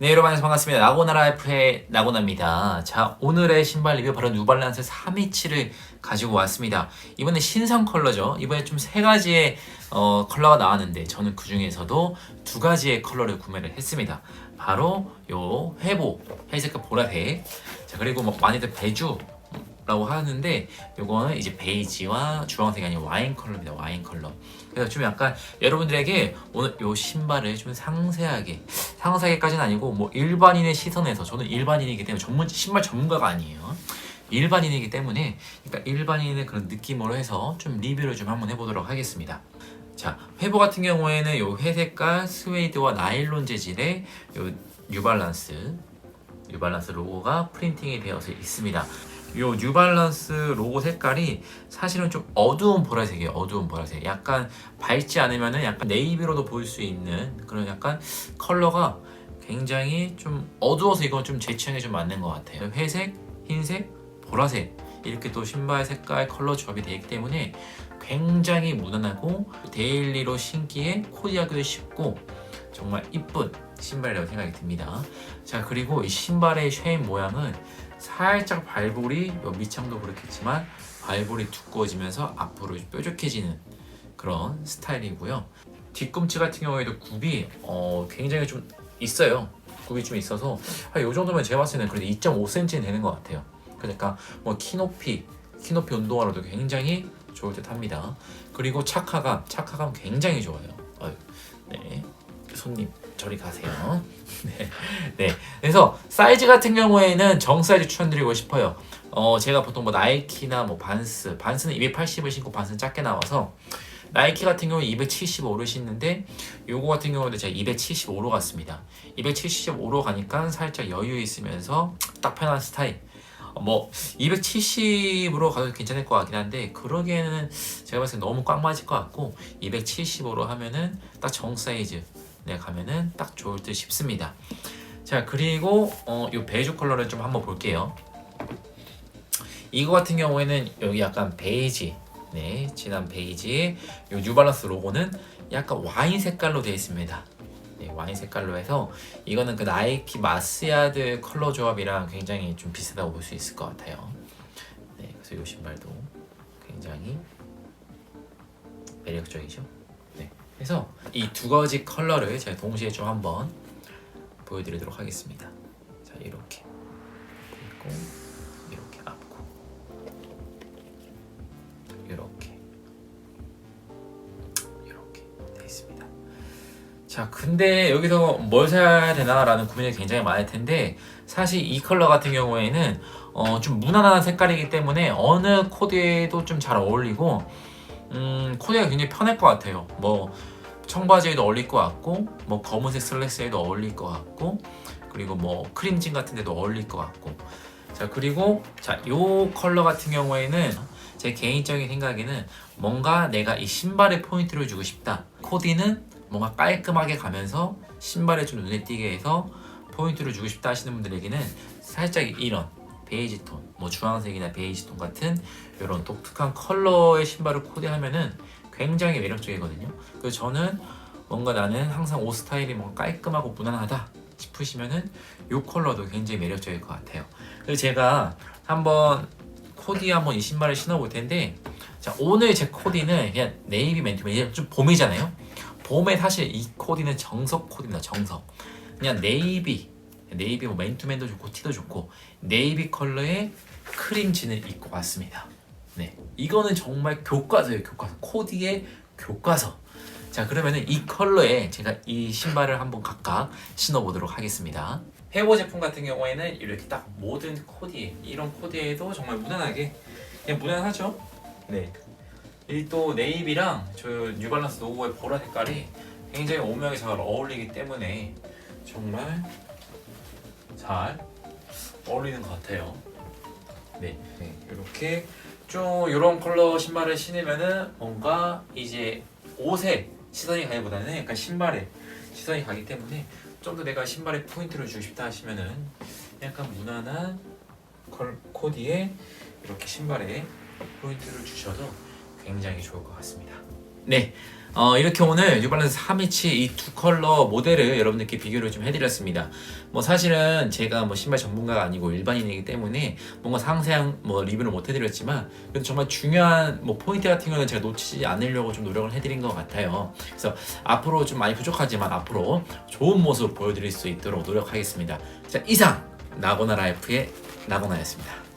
네 여러분 반갑습니다. 나고나라이프의 나고나입니다. 자 오늘의 신발 리뷰 바로 뉴발란스 327을 가지고 왔습니다. 이번에 신상 컬러죠. 이번에 좀 세 가지의 어, 컬러가 나왔는데 저는 그 중에서도 두 가지의 컬러를 구매를 했습니다. 바로 요 회보 회색과 보라색. 자 그리고 뭐 많이들 배주 라고 하는데 요거는 이제 베이지와 주황색이 아닌 와인 컬러입니다. 와인 컬러. 그래서 좀 약간 여러분들에게 오늘 요 신발을 좀 상세하게 상세하게까지는 아니고 뭐 일반인의 시선에서 저는 일반인이기 때문에 전문 신발 전문가가 아니에요. 일반인이기 때문에 그러니까 일반인의 그런 느낌으로 해서 좀 리뷰를 좀 한번 해보도록 하겠습니다. 자, 회보 같은 경우에는 요 회색깔 스웨이드와 나일론 재질의 요 뉴발란스 뉴발란스 로고가 프린팅이 되어서 있습니다. 요 뉴발란스 로고 색깔이 사실은 좀 어두운 보라색이에요. 어두운 보라색. 약간 밝지 않으면은 약간 네이비로도 보일 수 있는 그런 약간 컬러가 굉장히 좀 어두워서 이건 좀 제 취향에 좀 맞는 것 같아요. 회색, 흰색, 보라색 이렇게 또 신발 색깔 컬러 조합이 되기 때문에 굉장히 무난하고 데일리로 신기에 코디하기도 쉽고 정말 이쁜 신발이라고 생각이 듭니다. 자 그리고 이 신발의 쉐임 모양은 살짝 발볼이 뭐 밑창도 그렇겠지만 발볼이 두꺼워지면서 앞으로 뾰족해지는 그런 스타일이고요. 뒤꿈치 같은 경우에도 굽이 어, 굉장히 좀 있어요. 굽이 좀 있어서 한이 정도면 제가 봤을 때는 그래도 2.5cm는 되는 것 같아요. 그러니까 뭐 키높이, 키높이 운동화로도 굉장히 좋을 듯 합니다. 그리고 착화감, 착화감 굉장히 좋아요. 손님 저리 가세요. 네. 네. 그래서 사이즈 같은 경우에는 정 사이즈 추천드리고 싶어요. 어, 제가 보통 뭐 나이키나 뭐 반스, 반스는 280을 신고 반스는 작게 나와서 나이키 같은 경우에 275를 신는데 요거 같은 경우는 제가 275로 갔습니다. 275로 가니까 살짝 여유 있으면서 딱 편한 스타일. 어, 뭐 270으로 가도 괜찮을 것 같긴 한데 그러기에는 제가 봤을 때 너무 꽉 맞을 것 같고 275로 하면은 딱 정 사이즈 네 가면은 딱 좋을 듯 싶습니다. 자 그리고 어, 요 베이지 컬러를 좀 한번 볼게요. 이거 같은 경우에는 여기 약간 베이지, 네 진한 베이지. 요 뉴발란스 로고는 약간 와인 색깔로 되어 있습니다. 네, 와인 색깔로 해서 이거는 그 나이키 마스야드 컬러 조합이랑 굉장히 좀 비슷하다고 볼 수 있을 것 같아요. 네, 그래서 이 신발도 굉장히 매력적이죠. 네, 그래서 이 두 가지 컬러를 제가 동시에 좀 한번 보여드리도록 하겠습니다. 자, 이렇게 그리고 이렇게 앞고 이렇게 이렇게 돼 있습니다. 자, 근데 여기서 뭘 사야 되나라는 고민이 굉장히 많을 텐데 사실 이 컬러 같은 경우에는 어, 좀 무난한 색깔이기 때문에 어느 코디에도 좀 잘 어울리고 음, 코디가 굉장히 편할 것 같아요. 뭐 청바지에도 어울릴 것 같고 뭐 검은색 슬랙스에도 어울릴 것 같고 그리고 뭐 크림진 같은 데도 어울릴 것 같고 자 그리고 자 요 컬러 같은 경우에는 제 개인적인 생각에는 뭔가 내가 이 신발에 포인트를 주고 싶다 코디는 뭔가 깔끔하게 가면서 신발에 좀 눈에 띄게 해서 포인트를 주고 싶다 하시는 분들에게는 살짝 이런 베이지 톤, 뭐 주황색이나 베이지 톤 같은 이런 독특한 컬러의 신발을 코디하면은 굉장히 매력적이거든요. 그래서 저는 뭔가 나는 항상 옷 스타일이 뭔가 깔끔하고 무난하다 싶으시면은 이 컬러도 굉장히 매력적일 것 같아요. 그래서 제가 한번 코디 한번 이 신발을 신어볼 텐데 자 오늘 제 코디는 그냥 네이비 맨투맨 좀 봄이잖아요. 봄에 사실 이 코디는 정석 코디입니다. 정석. 그냥 네이비 네이비 뭐 맨투맨도 좋고 티도 좋고 네이비 컬러의 크림 진을 입고 왔습니다. 네, 이거는 정말 교과서예요. 교과서 코디의 교과서. 자 그러면은 이 컬러에 제가 이 신발을 한번 각각 신어보도록 하겠습니다. 헤어 제품 같은 경우에는 이렇게 딱 모든 코디 이런 코디에도 정말 무난하게 그냥 무난하죠. 네. 이 또 네이비랑 저 뉴발란스 로고의 보라 색깔이 굉장히 오묘하게 잘 어울리기 때문에 정말 잘 어울리는 것 같아요. 네, 네 이렇게 좀 이런 컬러 신발을 신으면은 뭔가 이제 옷에 시선이 가기보다는 약간 신발에 시선이 가기 때문에 좀 더 내가 신발에 포인트를 주고 싶다 하시면은 약간 무난한 컬, 코디에 이렇게 신발에 포인트를 주셔도 굉장히 좋을 것 같습니다. 네, 어, 이렇게 오늘 뉴발란스 3위치 이 두 컬러 모델을 여러분들께 비교를 좀 해드렸습니다. 뭐 사실은 제가 뭐 신발 전문가가 아니고 일반인이기 때문에 뭔가 상세한 뭐 리뷰를 못 해드렸지만 그래도 정말 중요한 뭐 포인트 같은 거는 제가 놓치지 않으려고 좀 노력을 해드린 것 같아요. 그래서 앞으로 좀 많이 부족하지만 앞으로 좋은 모습 보여드릴 수 있도록 노력하겠습니다. 자 이상 나고나 라이프의 나고나였습니다.